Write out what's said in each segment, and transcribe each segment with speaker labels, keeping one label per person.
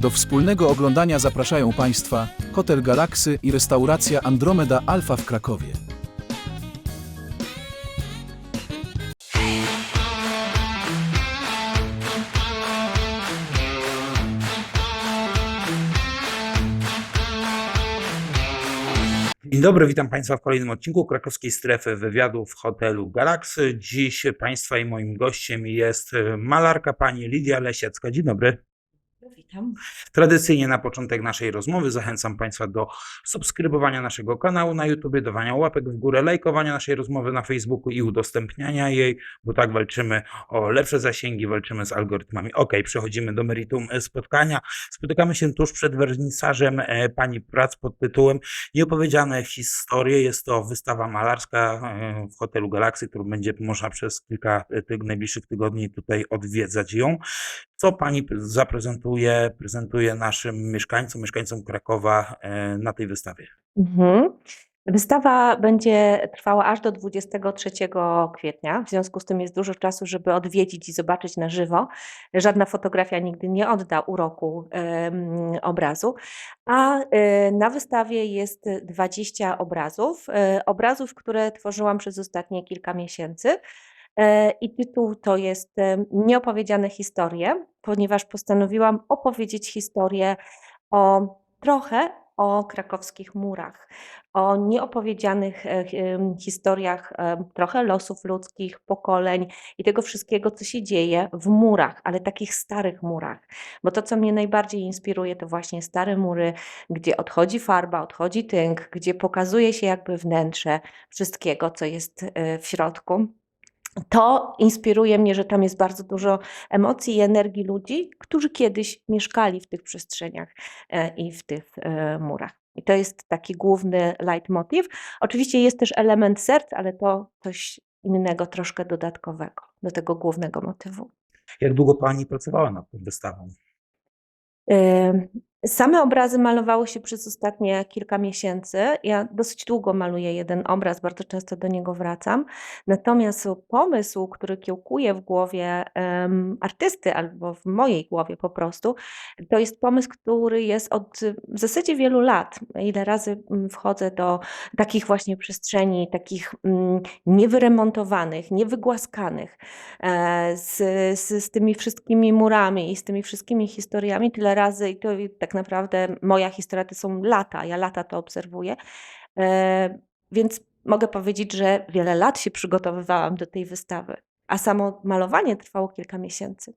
Speaker 1: Do wspólnego oglądania zapraszają Państwa Hotel Galaksy i restauracja Andromeda Alfa w Krakowie.
Speaker 2: Dzień dobry, witam Państwa w kolejnym odcinku krakowskiej strefy wywiadu w hotelu Galaxy. Dziś Państwa i moim gościem jest malarka pani Lidia Lesiecka. Dzień dobry.
Speaker 3: Witam.
Speaker 2: Tradycyjnie na początek naszej rozmowy zachęcam Państwa do subskrybowania naszego kanału na YouTube, dawania łapek w górę, lajkowania naszej rozmowy na Facebooku i udostępniania jej, bo tak walczymy o lepsze zasięgi, walczymy z algorytmami. Ok, przechodzimy do meritum e, spotkania. Spotykamy się tuż przed wernisażem e, Pani prac pod tytułem Nieopowiedziane historie. Jest to wystawa malarska e, w hotelu Galaksy, którą będzie można przez kilka tych najbliższych tygodni tutaj odwiedzać ją. Co Pani pre- zaprezentuje, prezentuje naszym mieszkańcom, mieszkańcom Krakowa e, na tej wystawie?
Speaker 3: Mhm. Wystawa będzie trwała aż do 23 kwietnia. W związku z tym jest dużo czasu, żeby odwiedzić i zobaczyć na żywo. Żadna fotografia nigdy nie odda uroku em, obrazu. A e, na wystawie jest 20 obrazów. e, Obrazów, które tworzyłam przez ostatnie kilka miesięcy. E, I tytuł to jest em, Nieopowiedziane historie, ponieważ postanowiłam opowiedzieć historię o trochę o krakowskich murach, o nieopowiedzianych e, historiach trochę losów ludzkich, pokoleń i tego wszystkiego, co się dzieje w murach, ale takich starych murach. Bo to, co mnie najbardziej inspiruje, to właśnie stare mury, gdzie odchodzi farba, odchodzi tynk, gdzie pokazuje się jakby wnętrze wszystkiego, co jest e, w środku. To inspiruje mnie, że tam jest bardzo dużo emocji i energii ludzi, którzy kiedyś mieszkali w tych przestrzeniach e, i w tych e, murach. I to jest taki główny leitmotiv. Oczywiście jest też element serc, ale to coś innego, troszkę dodatkowego do tego głównego motywu.
Speaker 2: Jak długo Pani pracowała nad tą wystawą?
Speaker 3: Same obrazy malowały się przez ostatnie kilka miesięcy. Ja dosyć długo maluję jeden obraz, bardzo często do niego wracam. Natomiast pomysł, który kiełkuje w głowie em, artysty albo w mojej głowie po prostu, to jest pomysł, który jest od w zasadzie wielu lat. Ile razy mm, wchodzę do takich właśnie przestrzeni, takich mm, niewyremontowanych, niewygłaskanych, e, z, z, z tymi wszystkimi murami i z tymi wszystkimi historiami tyle razy i to tak naprawdę moja historia to są lata, ja lata to obserwuję, e, więc mogę powiedzieć, że wiele lat się przygotowywałam do tej wystawy, a samo malowanie trwało kilka miesięcy.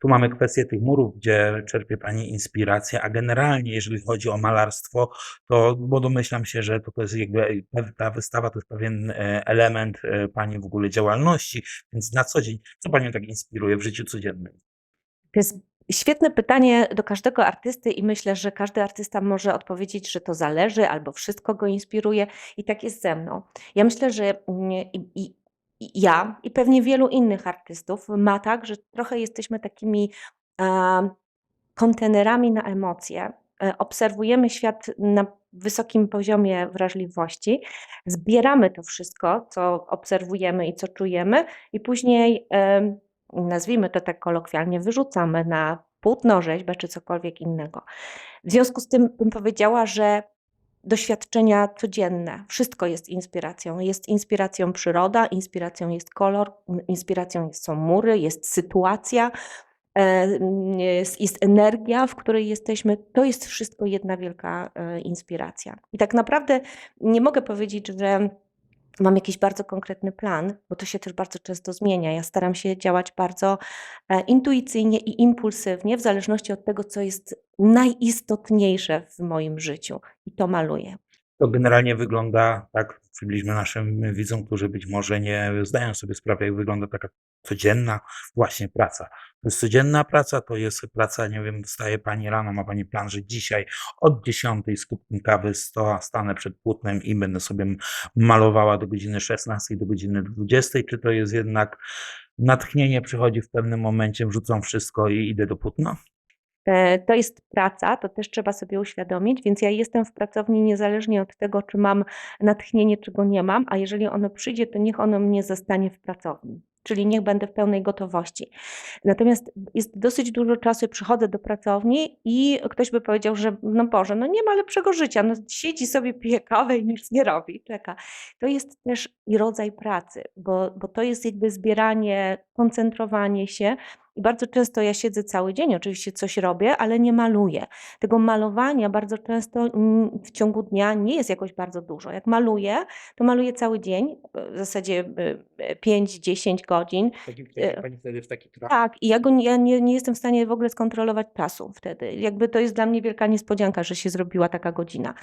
Speaker 2: Tu mamy kwestię tych murów, gdzie czerpie Pani inspirację, a generalnie jeżeli chodzi o malarstwo, to bo domyślam się, że to jest jakby ta wystawa to jest pewien e, element e, Pani w ogóle działalności, więc na co dzień, co Panią tak inspiruje w życiu codziennym?
Speaker 3: To jest świetne pytanie do każdego artysty i myślę, że każdy artysta może odpowiedzieć, że to zależy albo wszystko go inspiruje i tak jest ze mną. Ja myślę, że mm, i, i, ja i pewnie wielu innych artystów ma tak, że trochę jesteśmy takimi a, kontenerami na emocje. E, Obserwujemy świat na wysokim poziomie wrażliwości, zbieramy to wszystko, co obserwujemy i co czujemy, i później, em, nazwijmy to tak kolokwialnie, wyrzucamy na płótno, rzeźbę czy cokolwiek innego. W związku z tym bym powiedziała, że doświadczenia codzienne, wszystko jest inspiracją. Jest inspiracją przyroda, inspiracją jest kolor, inspiracją są mury, jest sytuacja, e, jest, jest energia, w której jesteśmy. To jest wszystko jedna wielka e, inspiracja. I tak naprawdę nie mogę powiedzieć, że mam jakiś bardzo konkretny plan, bo to się też bardzo często zmienia. Ja staram się działać bardzo e, intuicyjnie i impulsywnie, w zależności od tego, co jest najistotniejsze w moim życiu. I to maluję.
Speaker 2: To generalnie wygląda, tak przybliżmy naszym widzom, którzy być może nie zdają sobie sprawy, jak wygląda taka codzienna właśnie praca. To jest codzienna praca, to jest praca, nie wiem, wstaje Pani rano, ma Pani plan, że dzisiaj od 10 z kubkiem kawy sto, stanę przed płótnem i będę sobie malowała do godziny 16, do godziny 20, czy to jest jednak natchnienie przychodzi w pewnym momencie, wrzucam wszystko i idę do płótna?
Speaker 3: E, To jest praca, to też trzeba sobie uświadomić, więc ja jestem w pracowni niezależnie od tego, czy mam natchnienie, czy go nie mam, a jeżeli ono przyjdzie, to niech ono mnie zastanie w pracowni. czyli niech będę w pełnej gotowości. Natomiast jest dosyć dużo czasu, przychodzę do pracowni i ktoś by powiedział, że no Boże, no nie ma lepszego życia, no siedzi sobie, pije kawę i nic nie robi, czeka. To jest też i rodzaj pracy, bo, bo to jest jakby zbieranie, koncentrowanie się i bardzo często ja siedzę cały dzień, oczywiście coś robię, ale nie maluję. Tego malowania bardzo często mm, w ciągu dnia nie jest jakoś bardzo dużo. Jak maluję, to maluję cały dzień, w zasadzie y, 5-10 godzin.
Speaker 2: Takim
Speaker 3: E,
Speaker 2: pani wtedy w taki traf.
Speaker 3: Tak, i ja, go, nie- ja nie, nie jestem w stanie w ogóle skontrolować czasu wtedy. Jakby to jest dla mnie wielka niespodzianka, że się zrobiła taka godzina.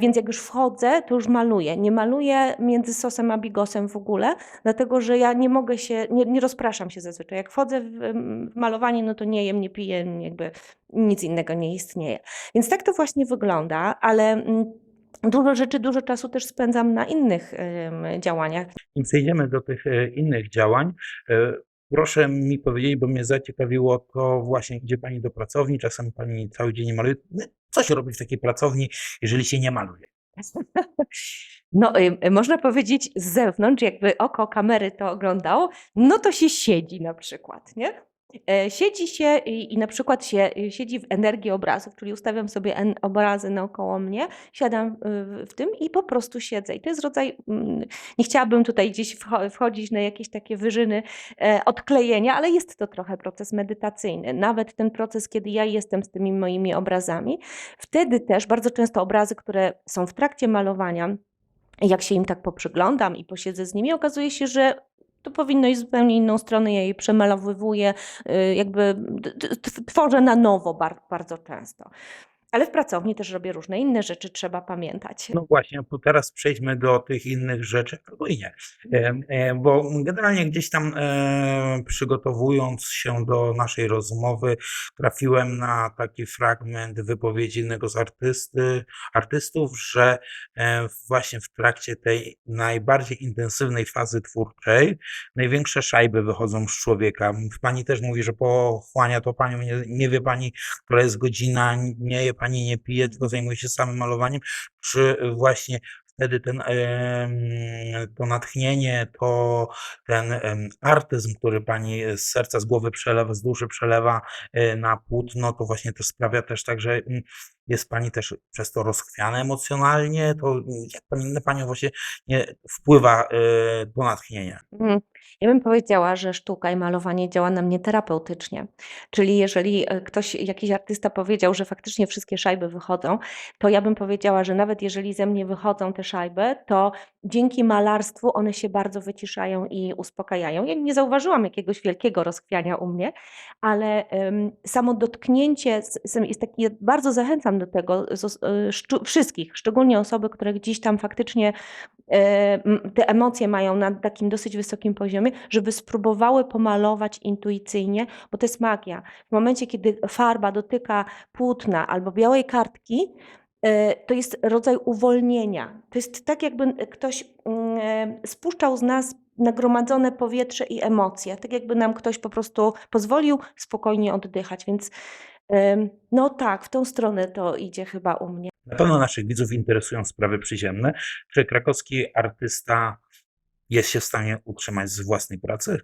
Speaker 3: Więc jak już wchodzę, to już maluję. Nie maluję między sosem a bigosem w ogóle, dlatego że ja nie mogę się, nie, nie rozpraszam się zazwyczaj. Jak wchodzę w malowanie, no to nie jem, nie piję, jakby nic innego nie istnieje. Więc tak to właśnie wygląda, ale mm, dużo rzeczy, dużo czasu też spędzam na innych działaniach.
Speaker 2: Nim przejdziemy do tych e, innych działań, e, proszę mi powiedzieć, bo mnie zaciekawiło to właśnie, gdzie pani do pracowni, czasem pani cały dzień nie maluje. Co się robi w takiej pracowni, jeżeli się nie maluje?
Speaker 3: No, y, można powiedzieć z zewnątrz, jakby oko kamery to oglądało, no to się siedzi na przykład, nie? E, Siedzi się i, i na przykład się y, siedzi w energii obrazów, czyli ustawiam sobie en, obrazy naokoło mnie, siadam y, w, w tym i po prostu siedzę. I to jest rodzaj, mm, nie chciałabym tutaj gdzieś wcho- wchodzić na jakieś takie wyżyny e, odklejenia, ale jest to trochę proces medytacyjny. Nawet ten proces, kiedy ja jestem z tymi moimi obrazami, wtedy też bardzo często obrazy, które są w trakcie malowania, jak się im tak poprzyglądam i posiedzę z nimi, okazuje się, że to powinno iść zupełnie inną stronę. Ja je przemalowywuję, y, jakby tworzę na nowo bar- bardzo często. Ale w pracowni też robię różne inne rzeczy, trzeba pamiętać.
Speaker 2: No właśnie, bo teraz przejdźmy do tych innych rzeczy, albo i nie. E, e, Bo generalnie gdzieś tam e, przygotowując się do naszej rozmowy, trafiłem na taki fragment wypowiedzi jednego z artysty, artystów, że e, właśnie w trakcie tej najbardziej intensywnej fazy twórczej największe szajby wychodzą z człowieka. Pani też mówi, że pochłania to panią, nie, nie wie pani, która jest godzina, nie je pani, nie pije, tylko zajmuje się samym malowaniem, czy właśnie wtedy ten, to natchnienie, to ten artyzm, który pani z serca, z głowy przelewa, z duszy przelewa e, na płótno, to właśnie to sprawia też tak, że mm, jest pani też przez to rozchwiana emocjonalnie, to jak pani, na panią właśnie nie wpływa e, to natchnienie?
Speaker 3: Mhm. Ja bym powiedziała, że sztuka i malowanie działa na mnie terapeutycznie. Czyli jeżeli e, ktoś, jakiś artysta powiedział, że faktycznie wszystkie szajby wychodzą, to ja bym powiedziała, że nawet jeżeli ze mnie wychodzą te szajby, to dzięki malarstwu one się bardzo wyciszają i uspokajają. Ja nie zauważyłam jakiegoś wielkiego rozchwiania u mnie, ale samo dotknięcie jest takie, bardzo zachęcam do tego zos- e, wszystkich, szczególnie osoby, które gdzieś tam faktycznie e, te emocje mają na takim dosyć wysokim poziomie, żeby spróbowały pomalować intuicyjnie, bo to jest magia. W momencie, kiedy farba dotyka płótna albo białej kartki, e, to jest rodzaj uwolnienia. To jest tak, jakby ktoś mm, spuszczał z nas nagromadzone powietrze i emocje. Tak jakby nam ktoś po prostu pozwolił spokojnie oddychać. Więc no tak, w tą stronę to idzie chyba u mnie.
Speaker 2: Na pewno naszych widzów interesują sprawy przyziemne. Czy krakowski artysta jest się w stanie utrzymać z własnej pracy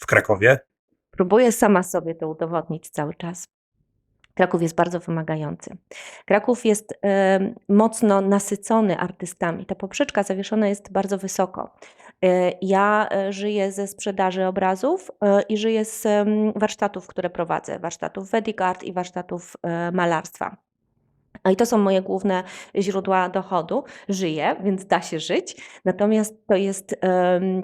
Speaker 2: w Krakowie?
Speaker 3: Próbuję sama sobie to udowodnić cały czas. Kraków jest bardzo wymagający. Kraków jest em, mocno nasycony artystami. Ta poprzeczka zawieszona jest bardzo wysoko. E, Ja e, żyję ze sprzedaży obrazów e, i żyję z warsztatów, które prowadzę. Warsztatów Vedic Art i warsztatów malarstwa. A I to są moje główne źródła dochodu. Żyję, więc da się żyć. Natomiast to, jest,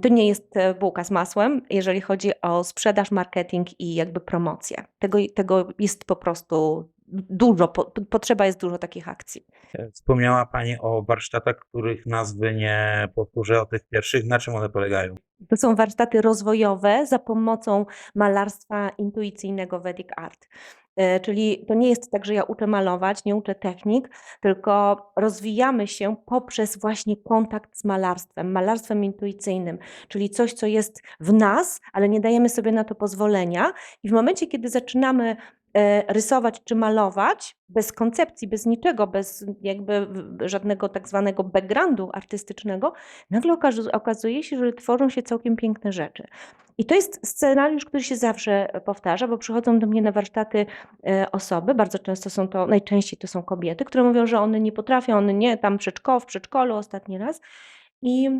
Speaker 3: to nie jest e, bułka z masłem, jeżeli chodzi o sprzedaż, marketing i jakby promocję. Tego, tego jest po prostu dużo, po, potrzeba jest dużo takich akcji.
Speaker 2: Wspomniała Pani o warsztatach, których nazwy nie powtórzę, o tych pierwszych. Na czym one polegają?
Speaker 3: To są warsztaty rozwojowe za pomocą malarstwa intuicyjnego Vedic Art. E, Czyli to nie jest tak, że ja uczę malować, nie uczę technik, tylko rozwijamy się poprzez właśnie kontakt z malarstwem, malarstwem intuicyjnym, czyli coś, co jest w nas, ale nie dajemy sobie na to pozwolenia. I w momencie, kiedy zaczynamy rysować czy malować bez koncepcji, bez niczego, bez jakby żadnego tak zwanego backgroundu artystycznego, nagle okazu- okazuje się, że tworzą się całkiem piękne rzeczy. I to jest scenariusz, który się zawsze powtarza, bo przychodzą do mnie na warsztaty e, osoby, bardzo często są to, najczęściej to są kobiety, które mówią, że one nie potrafią, one nie, tam przedszko, w przedszkolu ostatni raz. I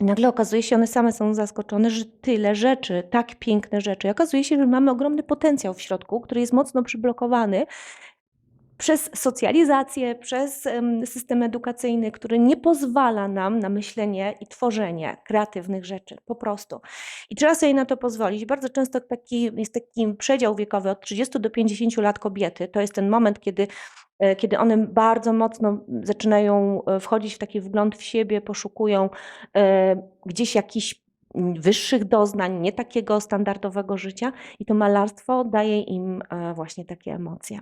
Speaker 3: nagle okazuje się, one same są zaskoczone, że tyle rzeczy, tak piękne rzeczy. I okazuje się, że mamy ogromny potencjał w środku, który jest mocno przyblokowany przez socjalizację, przez em, system edukacyjny, który nie pozwala nam na myślenie i tworzenie kreatywnych rzeczy, po prostu. I trzeba sobie na to pozwolić. Bardzo często taki, jest taki przedział wiekowy od 30 do 50 lat kobiety. To jest ten moment, kiedy, kiedy one bardzo mocno zaczynają e, wchodzić w taki wgląd w siebie, poszukują e, gdzieś jakichś wyższych doznań, nie takiego standardowego życia i to malarstwo daje im e, właśnie takie emocje.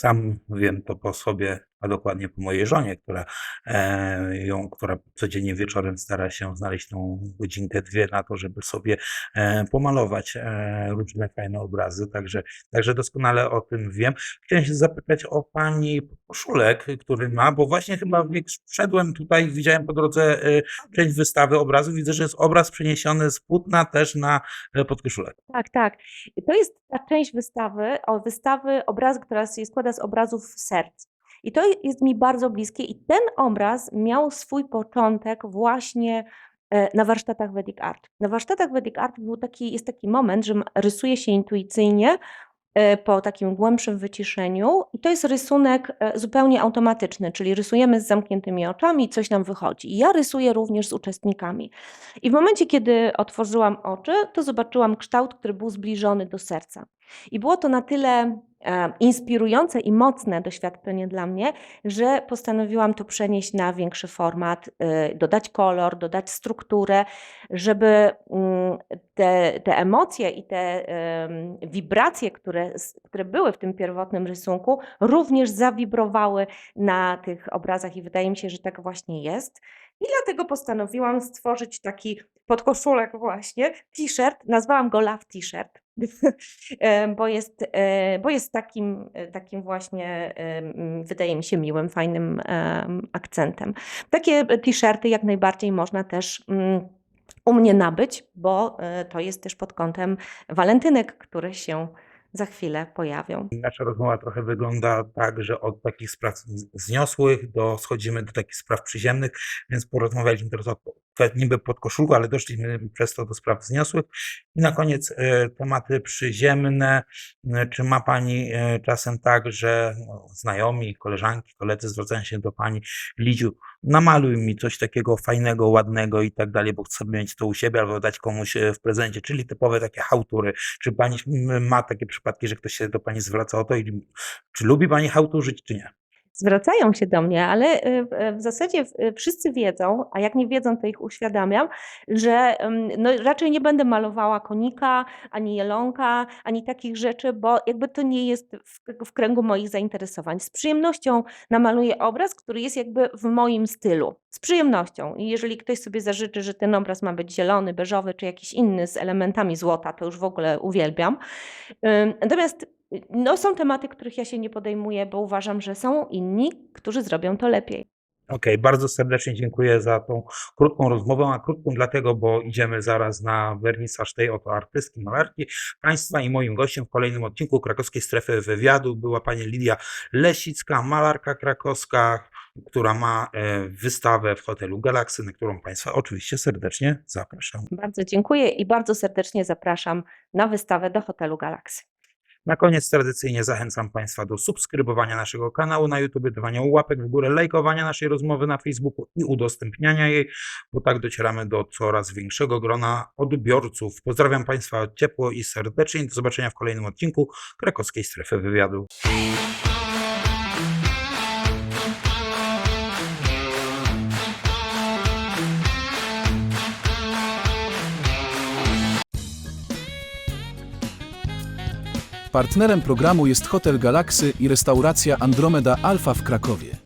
Speaker 2: Sam wiem to po sobie, a dokładnie po mojej żonie, która e, ją, która codziennie wieczorem stara się znaleźć tą godzinkę, dwie na to, żeby sobie e, pomalować e, różne fajne obrazy. Także, także doskonale o tym wiem. Chciałem się zapytać o pani koszulek, który ma, bo właśnie chyba jak wszedłem tutaj, widziałem po drodze e, część wystawy obrazów. Widzę, że jest obraz przeniesiony z płótna też na e, podkoszulek.
Speaker 3: Tak, tak. To jest ta część wystawy, o wystawy obrazu, która się składa z obrazów serc. I to jest mi bardzo bliskie i ten obraz miał swój początek właśnie e, na warsztatach Vedic Art. Na warsztatach Vedic Art był taki, jest taki moment, że rysuje się intuicyjnie e, po takim głębszym wyciszeniu i to jest rysunek e, zupełnie automatyczny, czyli rysujemy z zamkniętymi oczami i coś nam wychodzi. I ja rysuję również z uczestnikami. I w momencie, kiedy otworzyłam oczy, to zobaczyłam kształt, który był zbliżony do serca. I było to na tyle inspirujące i mocne doświadczenie dla mnie, że postanowiłam to przenieść na większy format, e, dodać kolor, dodać strukturę, żeby mm, te, te emocje i te wibracje, które, które były w tym pierwotnym rysunku, również zawibrowały na tych obrazach i wydaje mi się, że tak właśnie jest. I dlatego postanowiłam stworzyć taki podkoszulek właśnie, t-shirt, nazwałam go Love T-shirt, e, bo jest, e, bo jest takim, e, takim właśnie, wydaje mi się, miłym, fajnym em, akcentem. Takie t-shirty jak najbardziej można też mm, u mnie nabyć, bo e, to jest też pod kątem walentynek, które się za chwilę pojawią.
Speaker 2: Nasza rozmowa trochę wygląda tak, że od takich spraw zniosłych do schodzimy do takich spraw przyziemnych, więc porozmawialiśmy teraz o kwestii niby podkoszulku, ale doszliśmy przez to do spraw wzniosłych. I na koniec e, tematy przyziemne. E, Czy ma Pani e, czasem tak, że no, znajomi, koleżanki, koledzy zwracają się do Pani, Lidziu, namaluj mi coś takiego fajnego, ładnego i tak dalej, bo chcę mieć to u siebie albo dać komuś w prezencie, czyli typowe takie hałtury. Czy Pani ma takie przypadki, że ktoś się do Pani zwraca o to i czy lubi Pani hałturzyć, czy nie?
Speaker 3: Zwracają się do mnie, ale y, w- w zasadzie y, wszyscy wiedzą, a jak nie wiedzą, to ich uświadamiam, że no, raczej nie będę malowała konika, ani jelonka, ani takich rzeczy, bo jakby to nie jest w, kręgu moich zainteresowań. Z przyjemnością namaluję obraz, który jest jakby w moim stylu. Z przyjemnością. I jeżeli ktoś sobie zażyczy, że ten obraz ma być zielony, beżowy, czy jakiś inny z elementami złota, to już w ogóle uwielbiam. Natomiast no, są tematy, których ja się nie podejmuję, bo uważam, że są inni, którzy zrobią to lepiej.
Speaker 2: Okej, bardzo serdecznie dziękuję za tą krótką rozmowę, a krótką dlatego, bo idziemy zaraz na wernisaż tej oto artystki, malarki. Państwa i moim gościem w kolejnym odcinku krakowskiej strefy wywiadu była pani Lidia Lesicka, malarka krakowska, która ma e, wystawę w hotelu Galaksy, na którą Państwa oczywiście serdecznie zapraszam.
Speaker 3: Bardzo dziękuję i bardzo serdecznie zapraszam na wystawę do hotelu Galaksy.
Speaker 2: Na koniec tradycyjnie zachęcam Państwa do subskrybowania naszego kanału na YouTube, dawania łapek w górę, lajkowania naszej rozmowy na Facebooku i udostępniania jej, bo tak docieramy do coraz większego grona odbiorców. Pozdrawiam Państwa ciepło i serdecznie. Do zobaczenia w kolejnym odcinku Krakowskiej Strefy Wywiadu.
Speaker 1: Partnerem programu jest Hotel Galaksy i restauracja Andromeda Alfa w Krakowie.